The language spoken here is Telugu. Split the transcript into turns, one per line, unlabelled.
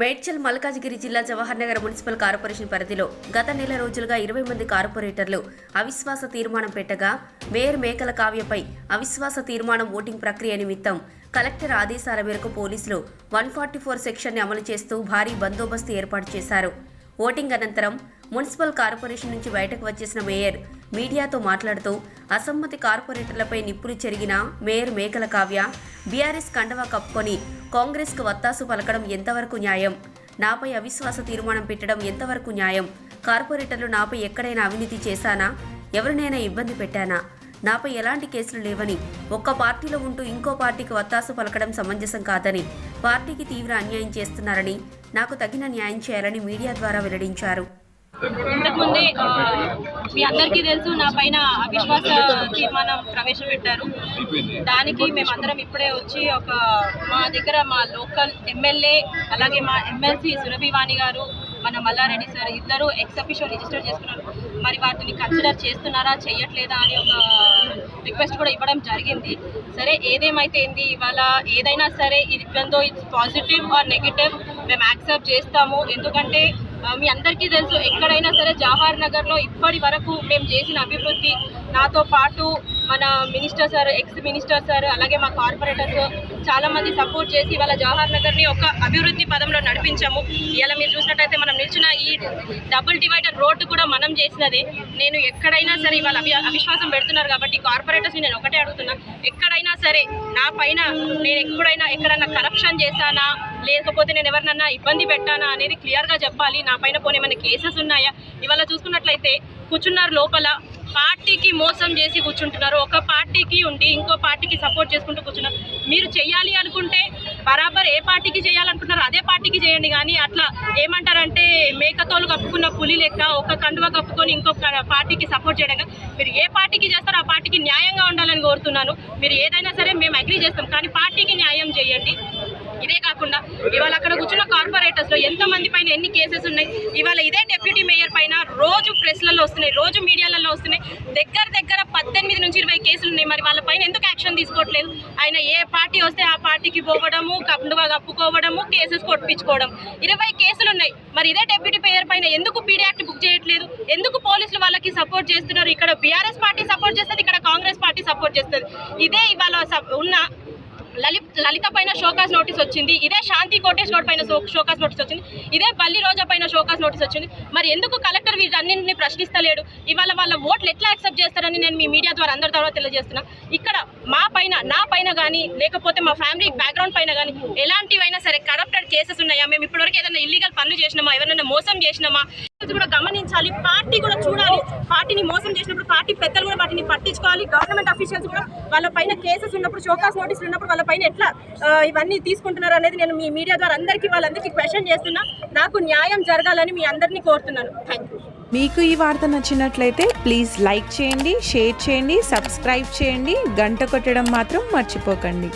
మేడ్చల్ మల్కాజ్గిరి జిల్లా జవహర్ నగర్ మున్సిపల్ కార్పొరేషన్ పరిధిలో గత నెల రోజులుగా ఇరవై మంది కార్పొరేటర్లు అవిశ్వాస తీర్మానం పెట్టగా మేయర్ మేకల కావ్యపై అవిశ్వాస తీర్మానం ఓటింగ్ ప్రక్రియ నిమిత్తం కలెక్టర్ ఆదేశాల మేరకు పోలీసులు వన్ ఫార్టీ ఫోర్ సెక్షన్ని అమలు చేస్తూ భారీ బందోబస్తు ఏర్పాటు చేశారు. ఓటింగ్ అనంతరం మున్సిపల్ కార్పొరేషన్ నుంచి బయటకు వచ్చేసిన మేయర్ మీడియాతో మాట్లాడుతూ అసమ్మతి కార్పొరేటర్లపై నిప్పులు చెరిగిన మేయర్ మేకల కావ్య బీఆర్ఎస్ కండవా కప్పుకొని కాంగ్రెస్కు వత్తాసు పలకడం ఎంతవరకు న్యాయం? నాపై అవిశ్వాస తీర్మానం పెట్టడం ఎంతవరకు న్యాయం? కార్పొరేటర్లు నాపై ఎక్కడైనా అవినీతి చేశానా? ఎవరినైనా ఇబ్బంది పెట్టానా? నాపై ఎలాంటి కేసులు లేవని ఒక్క పార్టీలో ఉంటూ ఇంకో పార్టీకి వత్తాసు పలకడం సమంజసం కాదని పార్టీకి తీవ్ర అన్యాయం చేస్తున్నారని నాకు తగిన న్యాయం చేయాలని మీడియా ద్వారా వెల్లడించారు.
ఇంతకుముందే మీ అందరికీ తెలుసు నా పైన అవిశ్వాస తీర్మానం ప్రవేశపెట్టారు. దానికి మేమందరం ఇప్పుడే వచ్చి ఒక మా దగ్గర మా లోకల్ ఎమ్మెల్యే అలాగే మా ఎమ్మెల్సీ సురభివాణి గారు మన మల్లారెడ్డి సార్ ఇద్దరు ఎక్స్ రిజిస్టర్ చేసుకున్నారు. మరి వాటిని కన్సిడర్ చేస్తున్నారా చేయట్లేదా అని ఒక రిక్వెస్ట్ కూడా ఇవ్వడం జరిగింది. సరే ఏదేమైతే ఏంది? ఇవాళ ఏదైనా సరే ఇది though it's positive or negative మేము యాక్సెప్ట్ చేస్తాము. ఎందుకంటే మీ అందరికీ తెలుసు ఎక్కడైనా సరే జవహర్ నగర్లో ఇప్పటి వరకు మేము చేసిన అభివృద్ధి నాతో పాటు మన minister sir ex minister sir అలాగే మా కార్పొరేటర్స్ చాలామంది సపోర్ట్ చేసి ఇవాళ జవహర్ నగర్ని ఒక అభివృద్ధి పదంలో నడిపించాము. ఇలా మీరు చూసినట్టయితే మనం నిల్చున్న ఈ డబుల్ డివైడర్ రోడ్డు కూడా మనం చేసినదే. నేను ఎక్కడైనా సరే ఇవాళ అవి అవిశ్వాసం పెడుతున్నారు కాబట్టి కార్పొరేటర్స్ నేను ఒకటే అడుగుతున్నా. ఎక్కడైనా సరే నా పైన నేను ఎప్పుడైనా ఎక్కడైనా కరప్షన్ చేశానా? లేకపోతే నేను ఎవరినన్నా ఇబ్బంది పెట్టానా అనేది క్లియర్గా చెప్పాలి. నా పైన పోనీ ఏమైనా కేసెస్ ఉన్నాయా? ఇవాళ చూసుకున్నట్లయితే కూర్చున్నారు లోపల. పార్టీకి మోసం చేసి కూర్చుంటున్నారు. ఒక పార్టీకి ఉండి ఇంకో పార్టీకి సపోర్ట్ చేసుకుంటూ కూర్చున్నారు మీరు చేయాలి అనుకుంటే బరాబర్ ఏ పార్టీకి చేయాలనుకుంటున్నారు అదే పార్టీకి చేయండి. కానీ అట్లా ఏమంటారంటే మేకతోలు కప్పుకున్న పులి లెక్క ఒక కండువ కప్పుకొని ఇంకొక పార్టీకి సపోర్ట్ చేయడం మీరు ఏ పార్టీకి చేస్తారో ఆ పార్టీకి న్యాయంగా ఉండాలని కోరుతున్నాను. మీరు ఏదైనా సరే మేము అగ్రీ చేస్తాం. కానీ పార్టీకి న్యాయం చేయండి. ఇదే కాకుండా ఇవాళ అక్కడ కూర్చున్న కార్పొరేటర్స్లో ఎంత మంది పైన ఎన్ని కేసెస్ ఉన్నాయి? ఇవాళ ఇదే డిప్యూటీ మేయర్ పైన రోజు ప్రెస్లలో వస్తున్నాయి రోజు మీడియాలలో వస్తున్నాయి. దగ్గర దగ్గర పద్దెనిమిది నుంచి ఇరవై కేసులు ఉన్నాయి. మరి వాళ్ళ పైన ఎందుకు యాక్షన్ తీసుకోవట్లేదు? ఆయన ఏ పార్టీ వస్తే ఆ పార్టీకి పోవడము కండువా కప్పుకోవడము కేసెస్ కొట్టించుకోవడం. ఇరవై కేసులు ఉన్నాయి. మరి ఇదే డిప్యూటీ మేయర్ పైన ఎందుకు పీడీ యాక్ట్ బుక్ చేయట్లేదు? ఎందుకు పోలీసులు వాళ్ళకి సపోర్ట్ చేస్తున్నారు? ఇక్కడ బీఆర్ఎస్ పార్టీ సపోర్ట్ చేస్తుంది ఇక్కడ కాంగ్రెస్ పార్టీ సపోర్ట్ చేస్తుంది. ఇదే ఇవాళ ఉన్న లలిత్ లలిత పైన షోకాస్ నోటీస్ వచ్చింది. ఇదే శాంతి కోటేష్ గౌడ్ పైన షోకాస్ నోటీస్ వచ్చింది. ఇదే బల్లి రోజా పైన షోకాస్ నోటీస్ వచ్చింది. మరి ఎందుకు కలెక్టర్ వీటన్నింటిని ప్రశ్నిస్తలేడు? ఇవాళ వాళ్ళ ఓట్లు ఎట్లా యాక్సెప్ట్ చేస్తారని నేను మీ మీడియా ద్వారా అందరి ద్వారా తెలియజేస్తున్నా. ఇక్కడ మా పైన నా పైన కానీ లేకపోతే మా ఫ్యామిలీ బ్యాక్గ్రౌండ్ పైన కానీ ఎలాంటివైనా సరే కరప్టెడ్ కేసెస్ ఉన్నాయా? మేము ఇప్పటివరకు ఏదైనా ఇల్లీగల్ పనులు చేసినామా? ఎవరైనా మోసం చేసినామా? కూడా గమనించాలి పార్టీ కూడా చూడాలి. పార్టీని మోసం చేసినప్పుడు పార్టీ పెద్దలు కూడా వాటిని పట్టించుకోవాలి. గవర్నమెంట్ అఫీషియల్స్ కూడా వాళ్ళ పైన కేసెస్ ఉన్నప్పుడు షోకాస్ నోటీసులు ఉన్నప్పుడు వాళ్ళ పైన ఎట్లా ఇవన్నీ తీసుకుంటున్నారు అనేది నేను మీ మీడియా ద్వారా అందరికీ వాళ్ళందరికీ క్వశ్చన్ చేస్తున్నా. నాకు న్యాయం జరగాలని మీ అందరినీ కోరుతున్నాను. థ్యాంక్ యూ
మీకు ఈ వార్త నచ్చినట్లయితే ప్లీజ్ లైక్ చేయండి షేర్ చేయండి సబ్స్క్రైబ్ చేయండి. గంట కొట్టడం మాత్రం మర్చిపోకండి.